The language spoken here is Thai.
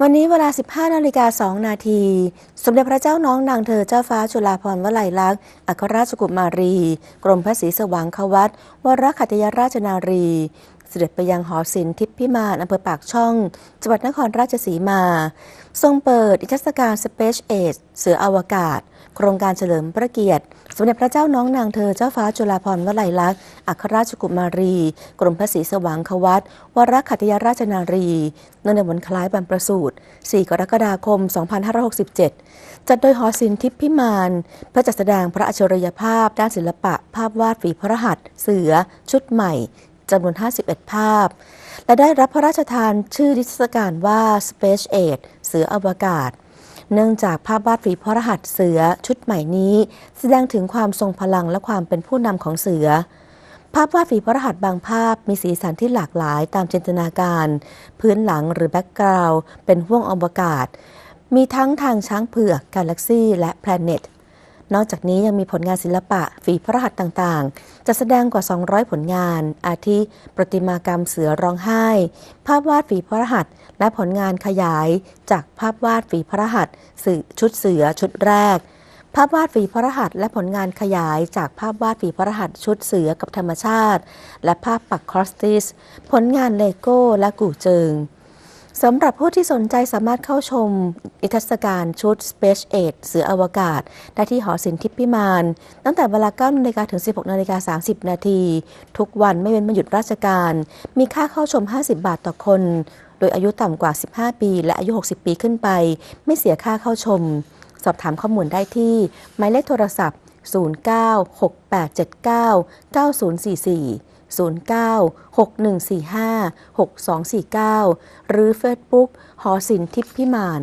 วันนี้เวลา 15 นาฬิกา 2 นาที สมเด็จพระเจ้าน้องนางเธอเจ้าฟ้าจุฬาภรณ์วลัยลักษณ์ อัครราชกุมารี กรมพระศรีสว่างควัตวรคัตยราชนารีเสด็จไปยังหอศิลป์ทิพย์พิมานอำเภอปากช่อง จังหวัดนครราชสีมา ทรงเปิดอิทรรศการ Space Age เสืออวกาศ โครงการเฉลิมพระเกียรติ สมเด็จพระเจ้าน้องนางเธอเจ้าฟ้าจุฬาภรณ์วลัยลักษณ์อัครราชกุมารี กรมพระศรีสว่างควัตวรขัตยราชนารีเนื่องในวันคล้ายบรรประสูติ 4 กรกฎาคม 2567 จัดโดยหอศิลป์ทิพย์พิมาน เพื่อจัดแสดงพระอัจฉริยภาพ ด้านศิลปะ ภาพวาดฝีพระหัตถ์เสือ ชุดใหม่จำนวน 51 ภาพ และได้รับพระราชทานชื่อนิทรรศการว่า Space Age เสืออวกาศ เนื่องจากภาพวาดฝีพระหัตถ์เสือชุดใหม่นี้ แสดงถึงความทรงพลังและความเป็นผู้นำของเสือ ภาพวาดฝีพระหัตถ์บางภาพมีสีสันที่หลากหลายตามจินตนาการ พื้นหลังหรือแบ็กกราวด์เป็นห้วงอวกาศ มีทั้งทางช้างเผือกกาแล็กซี่และแพลเน็ต นอกจากนี้ยังมีผลงานศิลปะฝีพระหัตถ์ต่างๆ จะแสดงกว่า 200 ผลงาน อาทิประติมากรรมเสือร้องไห้ ภาพวาดฝีพระหัตถ์และผลงานขยาย จากภาพวาดฝีพระหัตถ์ชุดเสือชุดแรก ภาพวาดฝีพระหัตถ์และผลงานขยาย จากภาพวาดฝีพระหัตถ์ชุดเสือกับธรรมชาติ และภาพปักครอสติส ผลงานเลโก้และกู่เจิง สำหรับผู้ที่สนใจสามารถเข้าชมนิทรรศการชุด Space Age เสืออวกาศ ได้ที่หอศิลป์ทิพย์พิมาน ตั้งแต่เวลา9นาฬิกาถึง 16นาฬิกา30 นาที ทุกวันไม่เว้นวันหยุดราชการ มีค่าเข้าชม 50 บาทต่อคน โดยอายุต่ำกว่า 15 ปี และอายุ 60 ปีขึ้นไป ไม่เสียค่าเข้าชม สอบถามข้อมูลได้ที่หมายเลขโทรศัพท์ 0968799044 0961456249 หรือ Facebook หอศิลป์ทิพย์พิมาน